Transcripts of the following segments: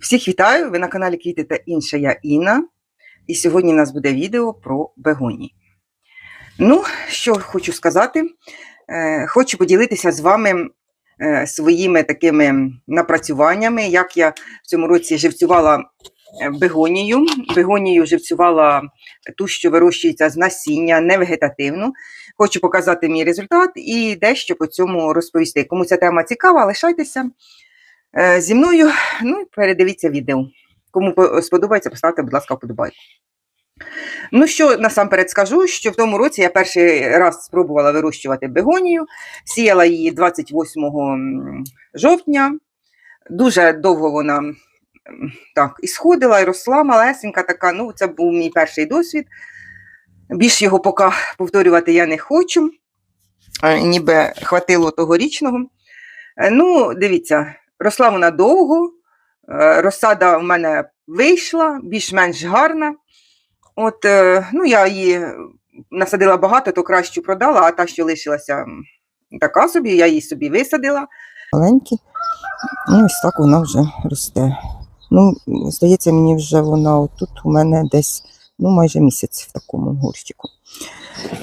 Всіх вітаю! Ви на каналі Квіти та інше я Інна. І сьогодні у нас буде відео про бегонії. Ну, що хочу сказати, Е, хочу поділитися з вами е, своїми такими напрацюваннями, як я в цьому році живцювала е, бегонію. Бегонію живцювала ту, що вирощується з насіння, не вегетативну. Хочу показати мій результат і дещо по цьому розповісти. Кому ця тема цікава, лишайтеся зі мною. Ну і передивіться відео. Кому сподобається, поставте, будь ласка, вподобайку. Ну що насамперед скажу, що в тому році я перший раз спробувала вирощувати бегонію, сіяла її 28 жовтня. Дуже довго вона так і сходила, і росла малесенька така. Ну, це був мій перший досвід. Більш його поки повторювати я не хочу. Е, Ніби хватило тогорічного. Е, Ну, дивіться, росла вона довго, е, розсада в мене вийшла, більш-менш гарна. От, е, ну, я її насадила багато, то кращу продала, а та, що лишилася така собі, я її собі висадила. маленькі. Ну, ось так вона вже росте. Ну, здається, мені вже вона отут у мене десь ну, майже місяць в такому горщику.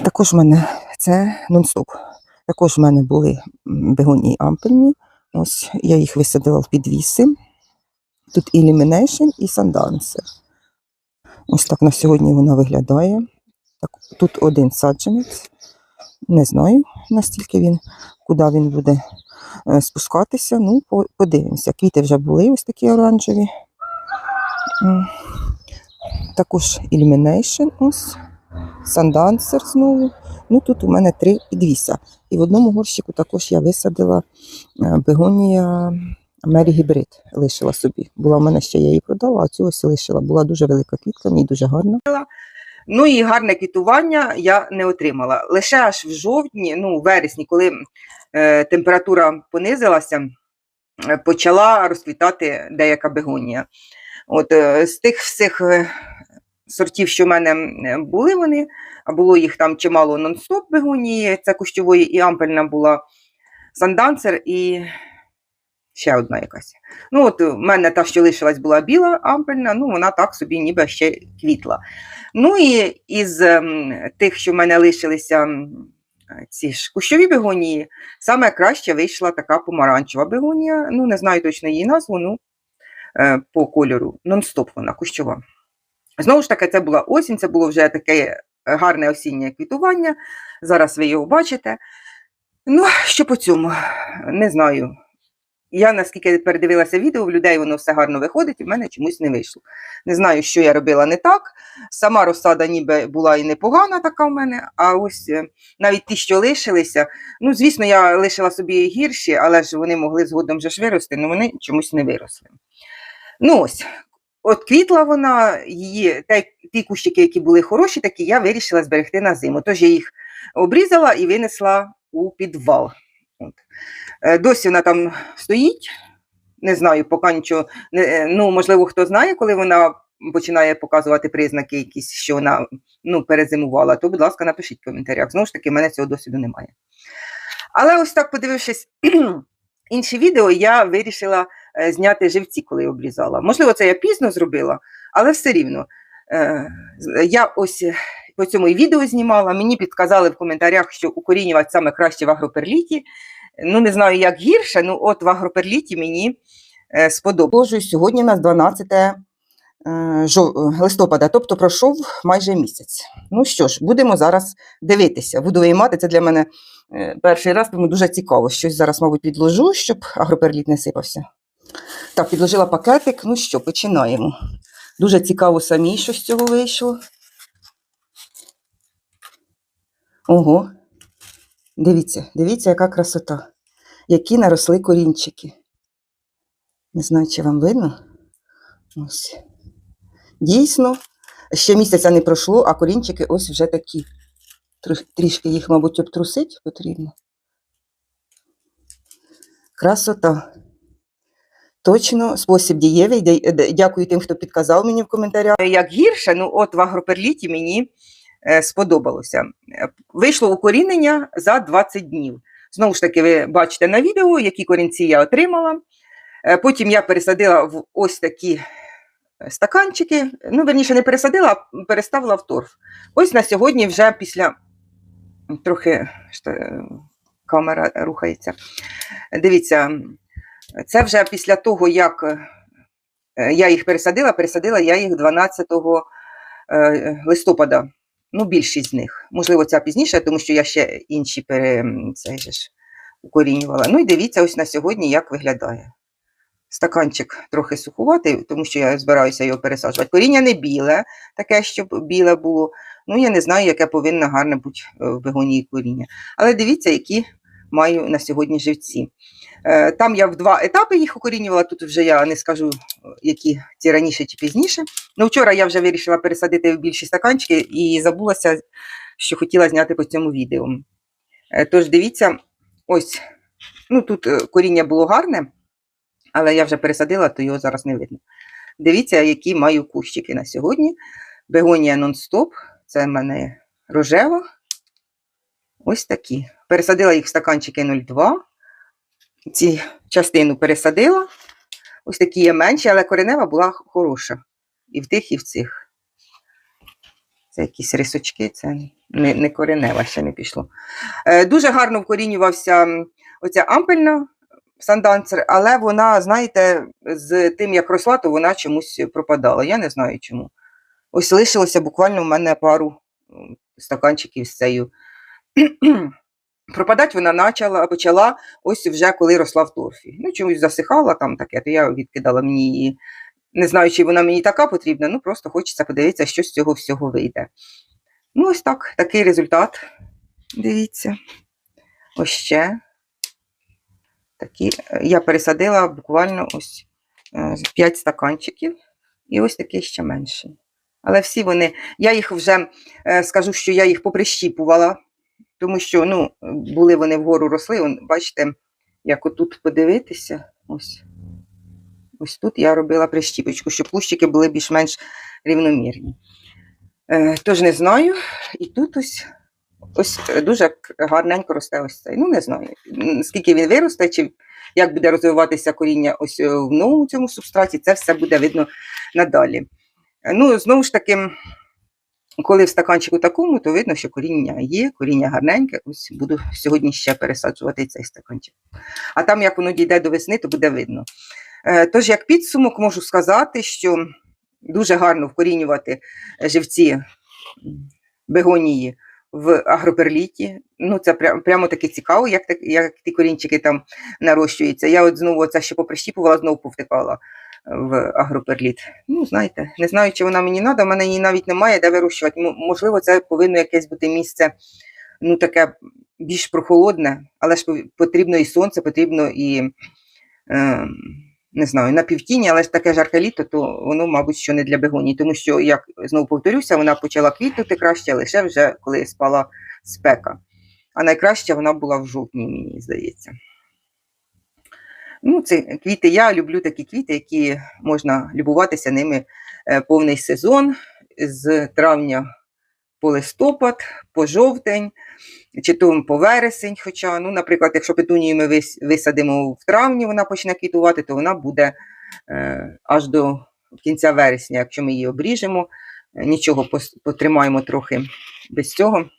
Також в мене це нон-стоп. Також в мене були м, бегонії ампельні. Ось я їх висадила в підвіси. Тут і і Sundancer. Ось так на сьогодні вона виглядає. Так, тут один саджанець. Не знаю, настільки він, куди він буде е, спускатися. Ну, по- подивимося. Квіти вже були ось такі оранжеві. Також Illumination ось. Sundancer знову. Ну, тут у мене три підвіса. І в одному горщику також я висадила е, бегонія Мері Гібрид. Лишила собі. Була в мене ще я її продала, а цю ось лишила. Була дуже велика квітка, ній дуже гарна. Ну і гарне квітування я не отримала. Лише аж в жовтні, ну, в вересні, коли е, температура понизилася, е, почала розквітати деяка бегонія. От е, з тих всіх сортів, що в мене були вони, було їх там чимало нон-стоп бегонії, це кущової і ампельна була сандансер і ще одна якась. Ну, от в мене та, що лишилась, була біла ампельна, ну вона так собі ніби ще квітла. Ну і із ем, тих, що в мене лишилися ці ж кущові бегонії, саме краще вийшла така помаранчева бегонія. Ну, не знаю точно її назву, ну е, по кольору. Нон-стоп вона кущова. Знову ж таки, це була осінь, це було вже таке гарне осіннє квітування. Зараз ви його бачите. Ну, що по цьому? Не знаю. Я наскільки передивилася відео, в людей воно все гарно виходить, і в мене чомусь не вийшло. Не знаю, що я робила не так. Сама розсада ніби була і непогана така в мене, а ось е, навіть ті, що лишилися. Ну, звісно, я лишила собі гірші, але ж вони могли згодом вже ж вирости, але вони чомусь не виросли. Ну ось, от квітла вона, її, ті кущики, які були хороші, такі я вирішила зберегти на зиму. Тож я їх обрізала і винесла у підвал. От. Е, Досі вона там стоїть. Не знаю, поки нічого. е, Ну, можливо, хто знає, коли вона починає показувати признаки, якісь, що вона ну, перезимувала, то, будь ласка, напишіть в коментарях. Знову ж таки, в мене цього досвіду немає. Але ось так, подивившись інші відео, я вирішила е, зняти живці, коли обрізала. Можливо, це я пізно зробила, але все рівно. Е, Я ось е, по цьому і відео знімала. Мені підказали в коментарях, що укорінювати саме краще в агроперліті. Ну, не знаю, як гірше, ну от в агроперліті мені сподобалось. Сьогодні у нас 12 е, жов- листопада, тобто пройшов майже місяць. Ну що ж, будемо зараз дивитися. Буду виймати. Це для мене е, перший раз, тому дуже цікаво. Щось зараз, мабуть, підложу, щоб агроперліт не сипався. Так, підложила пакетик. Ну що, починаємо. Дуже цікаво самі, що з цього вийшло. Ого. Дивіться, дивіться, яка красота. Які наросли корінчики. Не знаю, чи вам видно. Ось. Дійсно, ще місяця не пройшло, а корінчики ось вже такі. Трішки їх, мабуть, обтрусить потрібно. Красота. Точно, спосіб дієвий. Дякую тим, хто підказав мені в коментарях. Як гірше, ну от в агроперліті мені е, сподобалося. Вийшло укорінення за 20 днів. Знову ж таки, ви бачите на відео, які корінці я отримала. Е, Потім я пересадила в ось такі стаканчики. Ну, верніше, не пересадила, а переставила в торф. Ось на сьогодні вже після трохи що, е, камера рухається. Дивіться, це вже після того, як е, я їх пересадила, пересадила я їх 12 е, листопада. Ну, більшість з них. Можливо, ця пізніше, тому що я ще інші пере, це ж, укорінювала. Ну і дивіться, ось на сьогодні як виглядає. Стаканчик трохи сухуватий, тому що я збираюся його пересаджувати. Коріння не біле, таке, щоб біле було. Ну, я не знаю, яке повинно гарне бути е, в бегонії коріння. Але дивіться, які маю на сьогодні живці. Е, Там я в два етапи їх укорінювала, тут вже я не скажу, які ці раніше чи пізніше. Ну, вчора я вже вирішила пересадити в більші стаканчики і забулася, що хотіла зняти по цьому відео. Е, Тож дивіться, ось, ну тут коріння було гарне, але я вже пересадила, то його зараз не видно. Дивіться, які маю кущики на сьогодні. Бегонія нон-стоп, це в мене рожева. Ось такі. Пересадила їх в стаканчики 0,2. Ці частину пересадила. Ось такі є менші, але коренева була хороша. І в тих, і в цих. Це якісь рисочки, це не, не коренева, ще не пішло. Е, дуже гарно вкорінювався оця ампельна сандансер, але вона, знаєте, з тим, як росла, то вона чомусь пропадала. Я не знаю чому. Ось лишилося буквально в мене пару стаканчиків з цією. Пропадати вона почала, почала ось вже коли росла в торфі. Ну, чомусь засихала там таке, то я відкидала мені її. Не знаю, чи вона мені така потрібна, ну просто хочеться подивитися, що з цього всього вийде. Ну, ось так, такий результат. Дивіться. Ось ще. Такі. е, Я пересадила буквально ось 5 стаканчиків, і ось такий ще менший. Але всі вони, я їх вже е, скажу, що я їх поприщіпувала, тому що ну, були вони вгору росли. Бачите, як отут подивитися, ось. Ось тут я робила прищіпочку, щоб кущики були більш-менш рівномірні. Е, тож не знаю. І тут ось, ось е, дуже гарненько росте ось цей. Ну, не знаю, скільки він виросте, чи як буде розвиватися коріння ось е, в новому цьому субстраті, це все буде видно надалі. Ну, знову ж таки, коли в стаканчику такому, то видно, що коріння є, коріння гарненьке. Ось буду сьогодні ще пересаджувати цей стаканчик. А там, як воно дійде до весни, то буде видно. Е, Тож, як підсумок, можу сказати, що дуже гарно вкорінювати живці бегонії в агроперліті. Ну, це прям, прямо таки цікаво, як, так- як ті корінчики там нарощуються. Я от знову це ще поприщіпувала, знову повтикала в агроперліт. Ну, знаєте, не знаю, чи вона мені треба, в мене її навіть немає, де вирощувати. Можливо, це повинно якесь бути місце, ну, таке більш прохолодне, але ж потрібно і сонце, потрібно і. Е, не знаю, на півтіні, але ж таке жарке літо, то воно, мабуть, що не для бегонії, тому що, як знову повторюся, вона почала квітнути краще лише вже коли спала спека. А найкраще вона була в жовтні, мені здається. Ну, це квіти. Я люблю такі квіти, які можна любуватися ними е, повний сезон з травня по листопад, по жовтень, чи то по вересень. Хоча, ну, наприклад, якщо петунію ми висадимо в травні, вона почне квітувати, то вона буде е, аж до кінця вересня, якщо ми її обріжемо. Е, Нічого, потримаємо трохи без цього.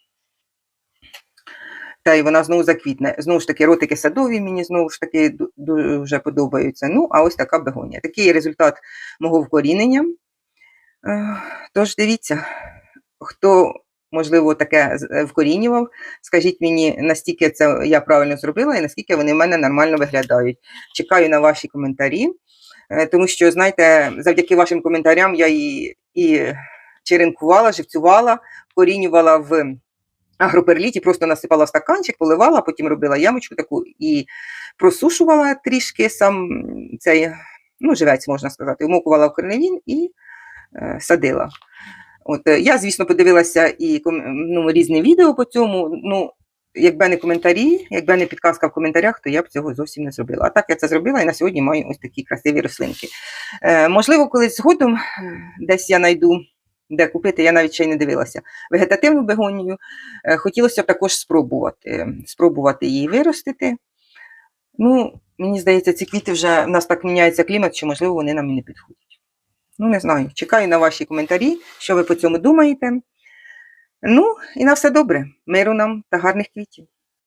Та й вона знову заквітне. Знову ж таки, ротики садові мені знову ж таки дуже подобаються. Ну, а ось така бегонія. Такий результат мого вкорінення. Е, Тож дивіться, хто, можливо, таке е, вкорінював, скажіть мені, наскільки це я правильно зробила і наскільки вони в мене нормально виглядають. Чекаю на ваші коментарі, е, тому що, знаєте, завдяки вашим коментарям я і, і черенкувала, живцювала, вкорінювала в агроперліті, просто насипала в стаканчик, поливала, потім робила ямочку таку і просушувала трішки сам цей, ну, живець, можна сказати, вмокувала в корневін і е, садила. От, е, я, звісно, подивилася і ну, різні відео по цьому. Ну, якби не коментарі, якби не підказка в коментарях, то я б цього зовсім не зробила. А так я це зробила і на сьогодні маю ось такі красиві рослинки. Е, можливо, колись згодом е, десь я знайду, де купити, я навіть ще й не дивилася. Вегетативну бегонію. Е, хотілося б також спробувати, спробувати її виростити. Ну, мені здається, ці квіти вже в нас так міняється клімат, що, можливо, вони нам і не підходять. Ну, не знаю. Чекаю на ваші коментарі, що ви по цьому думаєте. Ну, і на все добре. Миру нам та гарних квітів.